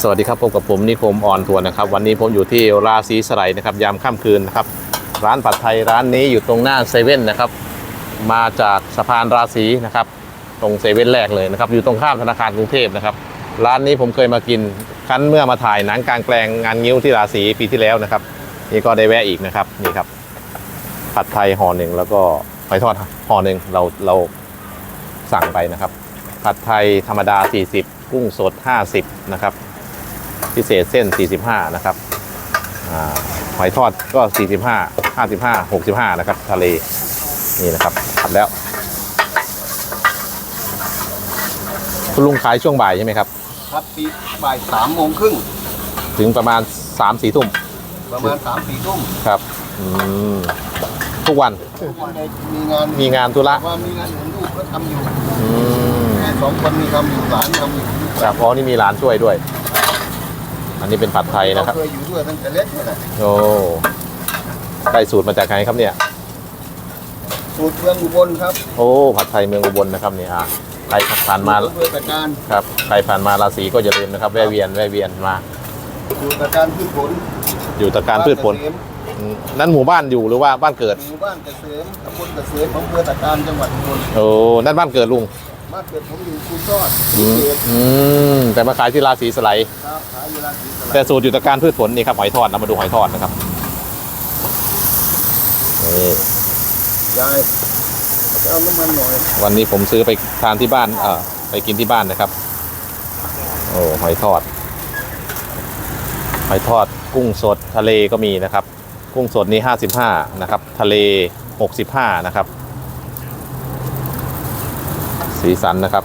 สวัสดีครับพบกับผมนิคมออนทัวร์นะครับ วันนี้ผมอยู่ที่ราศีสไลด์นะครับยามค่ำคืนนะครับ ร้านผัดไทยร้านนี้อยู่ตรงหน้าเซเว่นนะครับ มาจากสะพานราศีนะครับ ตรงเซเว่นแรกเลยนะครับ อยู่ตรงข้ามธนาคารกรุงเทพนะครับ ร้านนี้ผมเคยมากินครั้นเมื่อมาถ่ายหนังกลางแปลงงานงิ้วที่ราศีปีที่แล้วนะครับ นี่ก็ได้แวะอีกนะครับนี่ครับ ผัดไทยห่อหนึ่งแล้วก็หอยทอดห่อหนึ่งเราเราสั่งไปนะครับ ผัดไทยธรรมดา 40 กุ้งสด 50 นะครับ พิเศษเส้น 45 นะครับอ่าหอยทอดก็ 45 55 65 นะครับ ทะเล นี่นะครับผัดแล้ว คุณลุงขายช่วงบ่ายใช่ไหมครับ ครับปีบ่ายสามโมงครึ่ง ถึงประมาณ3-4ทุ่ม ประมาณสามสี่ทุ่ม ครับ อืม ทุกวันวันใดมีงาน มีงานธุระว่ามีงานเห็นลูกก็ทำอยู่ อืมแม่สองคนมีทำอยู่หลานทำอยู่ ครับเพราะนี่มีร้านช่วยด้วย อันนี้เป็นผัดไทยนะครับเราเคยอยู่ด้วยตั้งแต่เล็กนี่แหละโอ้ได้สูตรมาจากไหนครับเนี่ย สูตรเมืองอุบลครับโอ้ผัดไทยเมืองอุบลนะครับเนี่ยอะใครผ่านมาสูตรด้วยตะการครับใครผ่านมาราศีก็อย่าลืมนะครับ แวะเวียนแวะเวียนมาสูตรตะการพืชผลอยู่ตะการพืชผลบ้านเกษมอืมนั่นหมู่บ้านอยู่หรือว่าบ้านเกิด หมู่บ้านเกษมตำบลเกษมอำเภอตะการจังหวัดอุบลโอ้นั่นบ้านเกิดลุง บ้านเกิดผมอยู่คูซอดอืภูมเก็ตอืมแต่มาขายที่ราศีสไลด์ครับขายเวลาสีสลัแต่สูตรอยู่ตะการพืชผลนี่ครับหอยทอดเรามาดูหอยทอดนะครับนี่ยายจะเอาน้ำมันหน่อยวันนี้ผมซื้อไปทานที่บ้านเอ่อไปกินที่บ้านนะครับ โอ้หอยทอด หอยทอดกุ้งสดทะเลก็มีนะครับ กุ้งสดนี่55นะครับ ทะเล65นะครับ สีสันนะครับ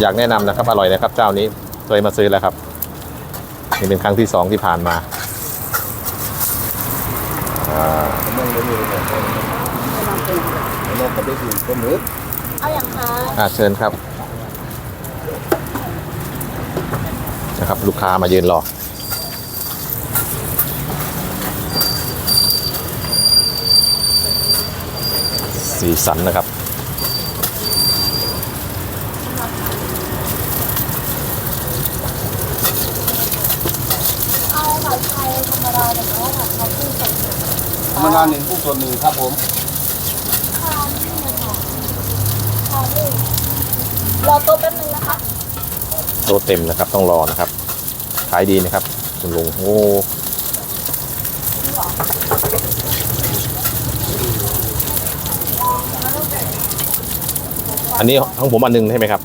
อยากแนะนำนะครับ อร่อยนะครับ เจ้านี้เคยมาซื้อแล้วครับนี่เป็นครั้งที่สองที่ผ่านมาอ่าน้ำมันเลยเลยน้ำมันก็ได้ถึงเป็นหรือเอาอย่างคะอ่าเชิญครับนะครับ ลูกค้ามายืนรอสีสันนะครับ เอาผัดไท ยธรรมดาแต่ว่าผัดเขาคู่สดธรรมดาหนึ่งผู้ส่วนหนึ่งครับผมข้าวนี่เลยค่ะข้าวนี่รอโต๊ะแป๊บนึงนะคะโต๊ะเต็มนะครับ ต้องรอนะครับขายดีนะครับ คุณลุงโอ้อันนี้ของผมอันหนึงใช่ไหมครับ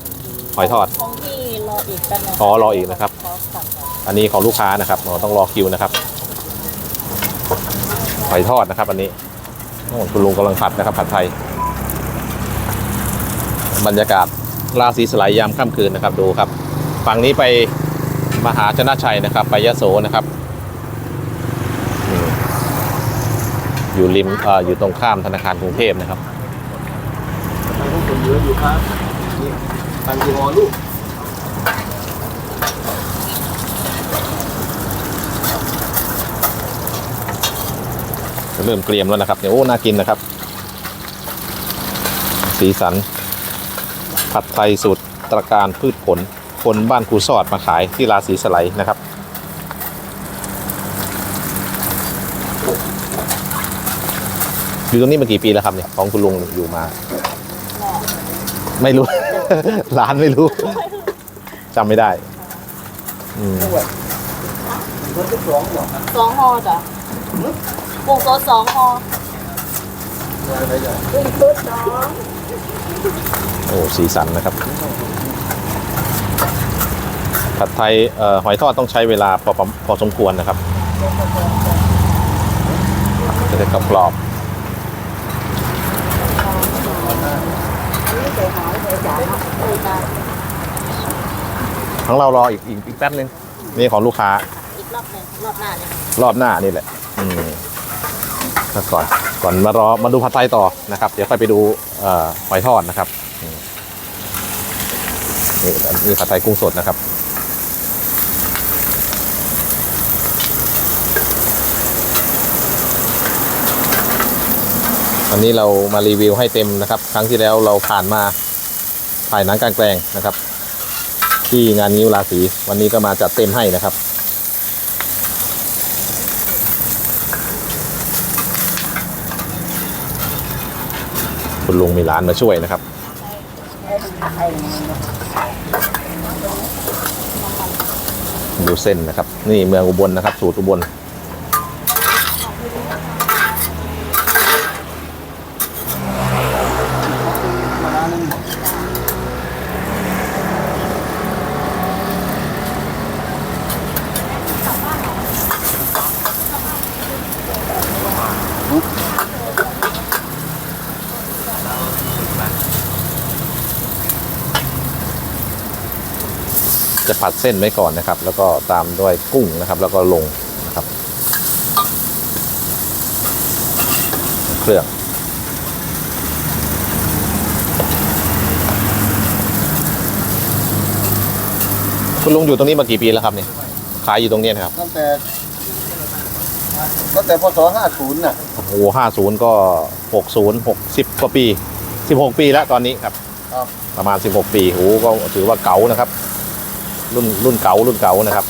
หอยทอด ของพี่รออีกแป๊บนึงอ๋อรออีกนะครับ ขอสั่งก่อนอันนี้ของลูกค้านะครับเราต้องรอคิวนะครับ หอยทอดนะครับ อันนี้โอ้คุณลุงกำลังผัดนะครับ ผัดไทย บรรยากาศราศีสลายยามค่ำคืนนะครับ ดูครับ ฝั่งนี้ไปมหาชนะชัยนะครับ ไปยะโสนะครับ อยู่ริมออยู่ตรงข้ามธนาคารกรุงเทพนะครับทางผู้ส่วนเหลือยู่ครับนี่ตังกี่หอลูก ริ่มเกรียมแล้วนะครับเดี๋ยโอ้น่ากินนะครับ สีสัน ผัดไทยสูตรตระการพืชผล คนบ้านครูสอดมาขายที่ราศีสไลด์นะครับอยู่ตรงนี้มากี่ปีแล้วครับเนี่ยของคุณลุงอยู่มา ไม่รู้ ร้านไม่รู้จำไม่ได้อืมสองหรอสองห่อจ้ะ กุ้งสดสองห่ออะไรใหญ่กุ้งสดสองโอ้สีสันนะครับ ผัดไทยเอ่อหอยทอดต้องใช้เวลาพอประพอสมควรนะครับ จะได้กรอบๆของเรารออีกอีกอีกแป๊บนึงนี่ของลูกค้า อีกรอบหนึ่งรอบหน้าเนี่ยรอบหน้านี่แหละ อืมแล้ว ก่อนก่อนมารอมาดูผัดไทยต่อนะครับ เดี๋ยวค่อยไปดูหอยทอดนะครับนี่นี่ผัดไทยกุ้งสดนะครับวันนี้เรามารีวิวให้เต็มนะครับ ครั้งที่แล้วเราผ่านมาถ่ายหนังกลางแปลงนะครับ ที่งานนิ้วราศีวันนี้ก็มาจัดเต็มให้นะครับ คุณลุงมีร้านมาช่วยนะครับ ดูเส้นนะครับ นี่เมืองอุบลนะครับ สูตรอุบล มาร้านนั้น จะ ผัดเส้นไว้ก่อนนะครับ แล้วก็ตามด้วยกุ้งนะครับ แล้วก็ลงนะครับ เครื่องคุณลุงอยู่ตรงนี้มากี่ปีแล้วครับเนี่ยขายอยู่ตรงเนี้ยนะครับตั้งแต่ตั้งแต่พศ50น่ะโอ้โหห้าศูนย์ก็หกศูนย์หกสิบกว่าปีสิบหกปีแล้วตอนนี้ครับครับประมาณสิบหกปีโอ้โหก็ถือว่าเก๋านะครับ รุ่นรุ่นเก๋ารุ่นเก๋านะครับ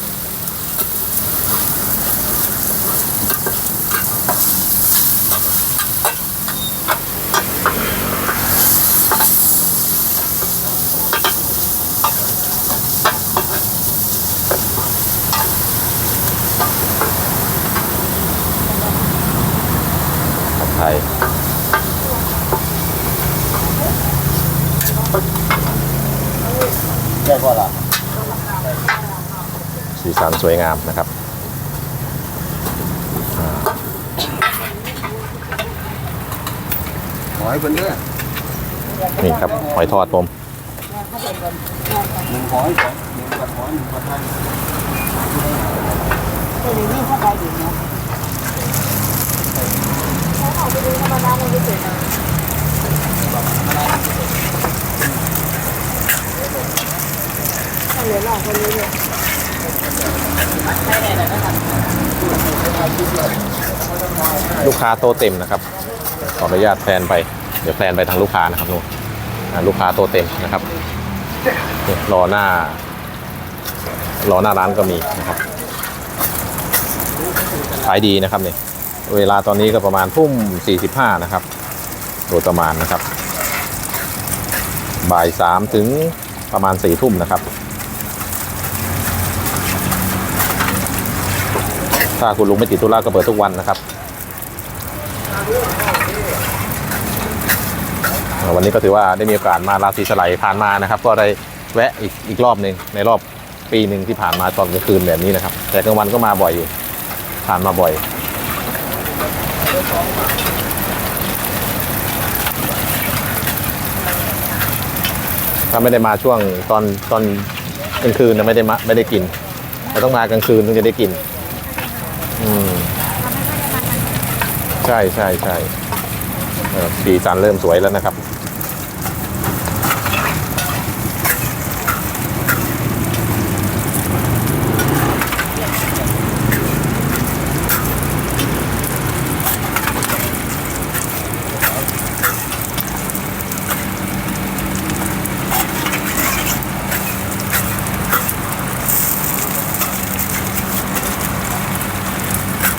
ไทยแก่กว่าละ สีสันสวยงามนะครับหอยเป็นเรื่องนี่ครับหอยทอดผมหนึ่งหอยสองหนึ่งกับหอยหนึ่งกับไทย แต่เดี๋ยวนี้ถ้าไปดีเนาะเขาออกไปดูธรรมดามันจะเสร็จนะถ้าเหลือหลอกคนนี้เนี่ย ลูก ค้าโตะเต็มนะครับ ขออนุญาตแพลนไป เดี๋ยวแพลนไปทางลูกค้านะครับนู่นลูกค้าโตะเต็มนะครับรอหน้ารอหน้าร้านก็มีนะครับขายดีนะครับเนี่ยเวลาตอนนี้ก็ประมาณทุ่ม 45 นะครับ โดยประมาณนะครับ บ่ายสามถึงประมาณสี่ทุ่มนะครับ ถ้าคุณลุงไม่ติดธุระก็เปิดทุกวันนะครับ วันนี้ก็ถือว่าได้มีโอกาสมาราศีสไลด์ผ่านมานะครับ ก็ได้แวะอีกอีกรอบหนึ่งในรอบปีหนึ่งที่ผ่านมาตอนกลางคืนแบบนี้นะครับ แต่กลางวันก็มาบ่อยอยู่ผ่านมาบ่อยถ้าไม่ได้มาช่วงตอนตอนกลางคืนนะไม่ได้มาไม่ได้กินแต่ต้องมากลางคืนถึงจะได้กิน อืม ช่ใช่ใช่สีสันเริ่มสวยแล้วนะครับ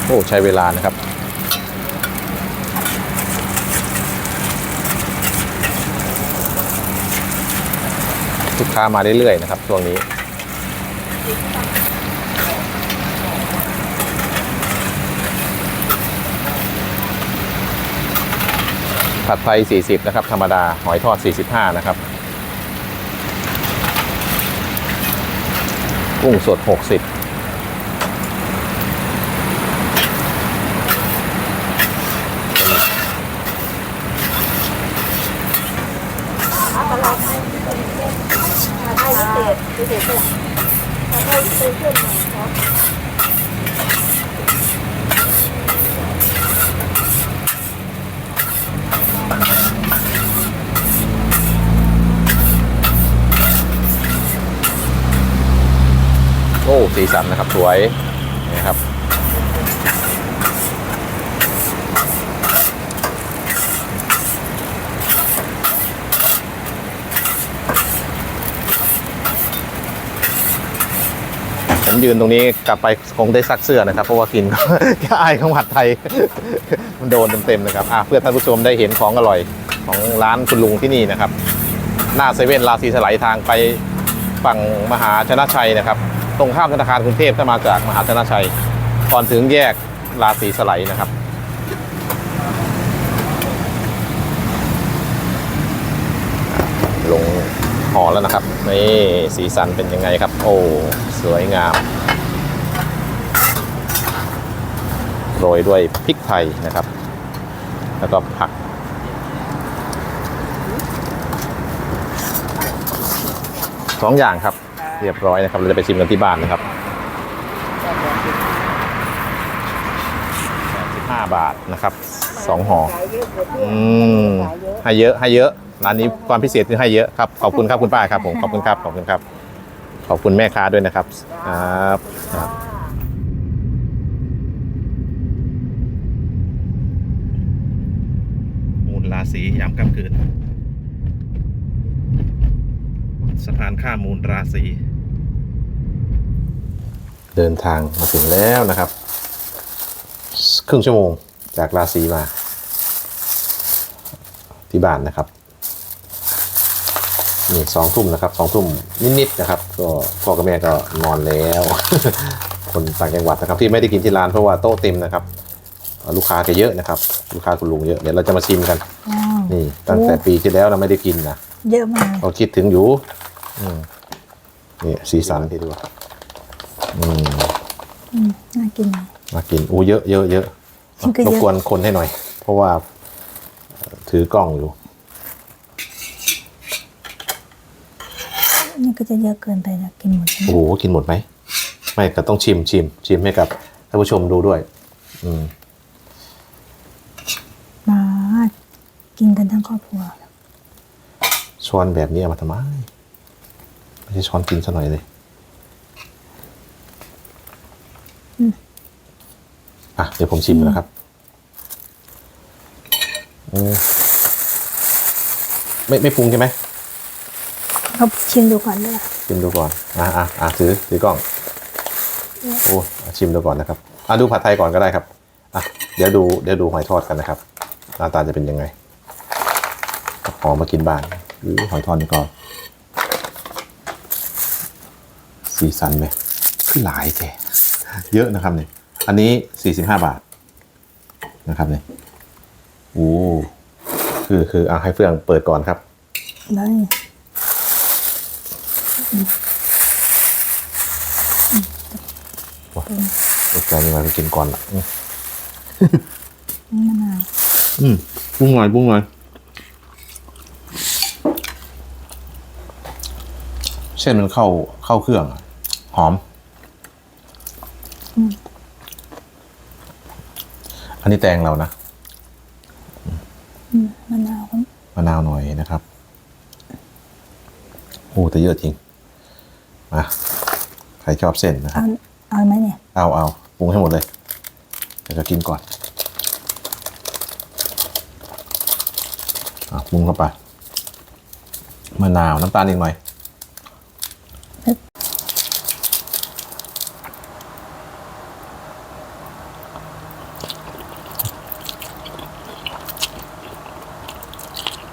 โอ้ ใช้เวลานะครับ ลูกค้ามาเรื่อยๆนะครับช่วงนี้ ผัดไทย 40 นะครับ ธรรมดา หอยทอด 45 นะครับ กุ้งสด 60 เอาตลอดให้พิเศษให้พิเศษพิเศษเท่าไหร่ให้พิเศษเพื่อนหน่อยเนาะ โอ้ สีสันนะครับ สวยนี่ครับ เผมยืนตรงนี้กลับไปคงได้ซักเสื้อนะครับ เพราะว่ากินแค่อายของผัดไทย มันโดนเต็มๆนะครับอะเพื่อท่านผู้ชมได้เห็นของอร่อยของร้านคุณลุงที่นี่นะครับ หน้าเซเว่นราศีสไลด์ทางไปฝั่งมหาชนะชัยนะครับ ตรงข้ามธนาคารกรุงเทพถ้ามาจากมหาชนะชัยก่อนถึงแยกราศีสไลด์นะครับลง ห่อแล้วนะครับนี่สีสันเป็นยังไงครับ โอ้สวยงามโรยด้วยพริกไทยนะครับ แล้วก็ผัก สองอย่างครับ เรียบร้อยนะครับ เราจะไปชิมกันที่บ้านนะครับ85บาทนะครับสองห่ออืมให้เยอะให้เยอะ ร้านนี้ความพิเศษคือให้เยอะครับขอบคุณครับคุณป้าครับผมขอบคุณครับขอบคุณครับ ขอบคุณแม่ค้าด้วยนะครับครับครับมูลราศียามค่ำคืนสะพานข้ามมูลราศีเดินทางมาถึงแล้วนะครับ ครึ่งชั่วโมงจากราศีมาที่บ้านนะครับ นี่สองทุ่มนะครับสองทุ่มนิดๆนะครับ ก็พ่อกับแม่ก็นอนแล้ว คนต่างจังหวัดนะครับ ที่ไม่ได้กินที่ร้านเพราะว่าโต๊ะเต็มนะครับเอ่อลูกค้าแกเยอะนะครับ ลูกค้าคุณลุงเยอะเดี๋ยวเราจะมาชิมกัน อ้าวนี่ตั้งแต่ปีที่แล้วเราไม่ได้กินนะเยอะมากเราคิดถึงอยู่อืมนี่สีสันที่ดูอืมอืมน่ากินมากินอู้เยอะเยอะเยอะจริงก็เยรอะบกวนคนให้หน่อย เพราะว่าเอ่อถือกล้องอยู่ นี่ก็จะเยอะเกินไปนะกินหมดโอ้โหกินหมดไหมไม่ก็ต้องชิมชิมชิมให้กับท่านผู้ชมดูด้วย อืมมากินกันทั้งครอบครัวช้อนแบบนี้เอามาทำไมไม่ใช่ช้อนกินซะหน่อยเลยอะเดี๋ยวผมชิมนะครับอืมไม่ไม่ปรุงใช่ไหม เขาชิมดูก่อนเลยชิมดูก่อน อะอะอะถือถือกล้อง โอ้อะชิมดูก่อนนะครับ อะดูผัดไทยก่อนก็ได้ครับ อะเดี๋ยวดูเดี๋ยวดูหอยทอดกันนะครับ หน้าตาจะเป็นยังไงหอมมากินบ้านอู้หอยทอดนี่ก็สีสันไหมขึ้นหลายแกเยอะนะครับเนี่ย อันนี้สี่สิบห้าบาทนะครับเนี่ยโอ้คือคืออะให้เฟื่องเปิดก่อนครับเล ยรสชาตินี่มาไปกินก่อนละอืมนี่มะนาวอืมปรุงหน่อยปรุงหน่อยเส้นมันเข้าเข้าเครื่องอะหอม อันนี้แตงเรานะอืมมะนาวก็มะนาวหน่อยนะครับ โอ้แต่เยอะจริงมาใค รชอบเส้นนะครับเอาเอาไหมเนี่ย เอาเอาปรุงให้หมดเลยเดี๋ยวจะกินก่อนอะปรุงเข้าไปมะนาวน้ำตาลอีกหน่อย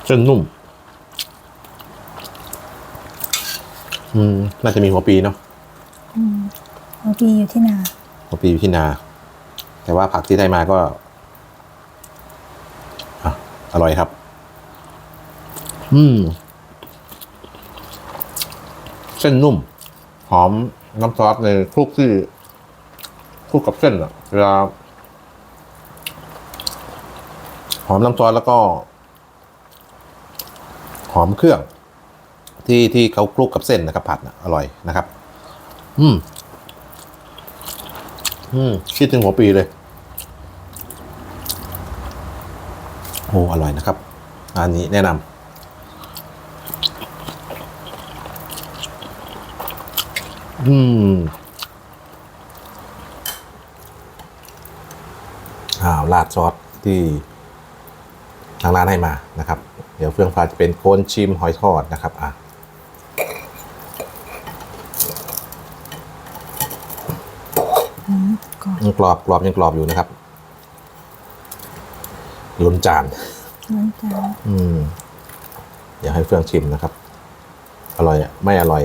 เส้นนุ่ม อืม น่าจะมีหัวปีเนาะอืม หัวปีอยู่ที่นาหัวปีอยู่ที่นา แต่ว่าผักที่ได้มาก็ออร่อยครับ อืม เส้นนุ่ม หอมน้ำซอสในคลุกที่คลุกกับเส้นอะเวลาหอมน้ำซอสแล้วก็ หอมเครื่อง ที่ที่เขาคลุกกับเส้นนะครับ ผัดนะอร่อยนะครับ อืม อืม คิดถึงหัวปีเลย โอ้ อร่อยนะครับ อันนี้แนะนำ อืม อ้าว ราดซอสที่ทางร้านให้มานะครับ เดี๋ยวเฟื่องฟ้าจะเป็นโคนชิมหอยทอดนะครับ อะ ยังกรอบกรอบยังกรอบอยู่นะครับล้นจานน้ำจานอืมอยากให้เฟื่องชิมนะครับ อร่อยอะไม่อร่อย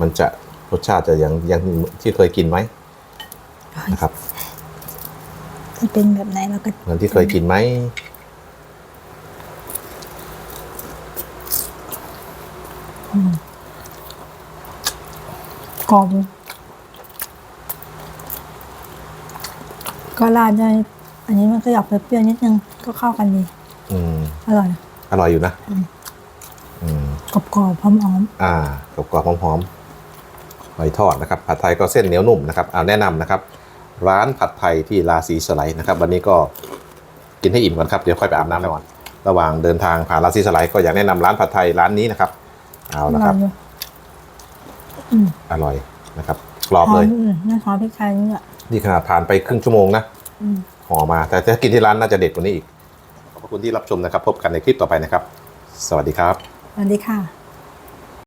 มันจะรสชาติจะยังยังที่เคยกินไหมนะครับจะเป็นแบบไหนเราก็เหมือนที่เคยกินไหมกรอบอยู่ ก็ราดได้ อันนี้มันก็อยากเปรี้ยวๆนิดนึงก็เข้ากันดี อืม อร่อย อร่อยอยู่นะ อืมกรอบๆหอมอ่ากรอบกรอบๆหอมๆหอยทอดนะครับ ผัดไทยก็เส้นเหนียวนุ่มนะครับเอาแนะนำนะครับ ร้านผัดไทยที่ราศีสไลด์นะครับ วันนี้ก็กินให้อิ่มก่อนครับ เดี๋ยวค่อยไปอาบน้ำก่อน ระหว่างเดินทางผ่านราศีสไลด์ก็อยากแนะนำร้านผัดไทยร้านนี้นะครับเอาๆอละร่คอรัยบอยู่อร่อยนะครับ กรอบหอเลมยอืมนั่นหอมพริกไทยนี่แหละนี่ขนาดผ่านไปครึ่งชั่วโมงนะอืมห่อมา แต่ถ้ากินที่ร้านน่าจะเด็ดกว่านี้อีกขอบคุณที่รับชมนะครับ พบกันในคลิปต่อไปนะครับ สวัสดีครับ สวัสดีค่ะ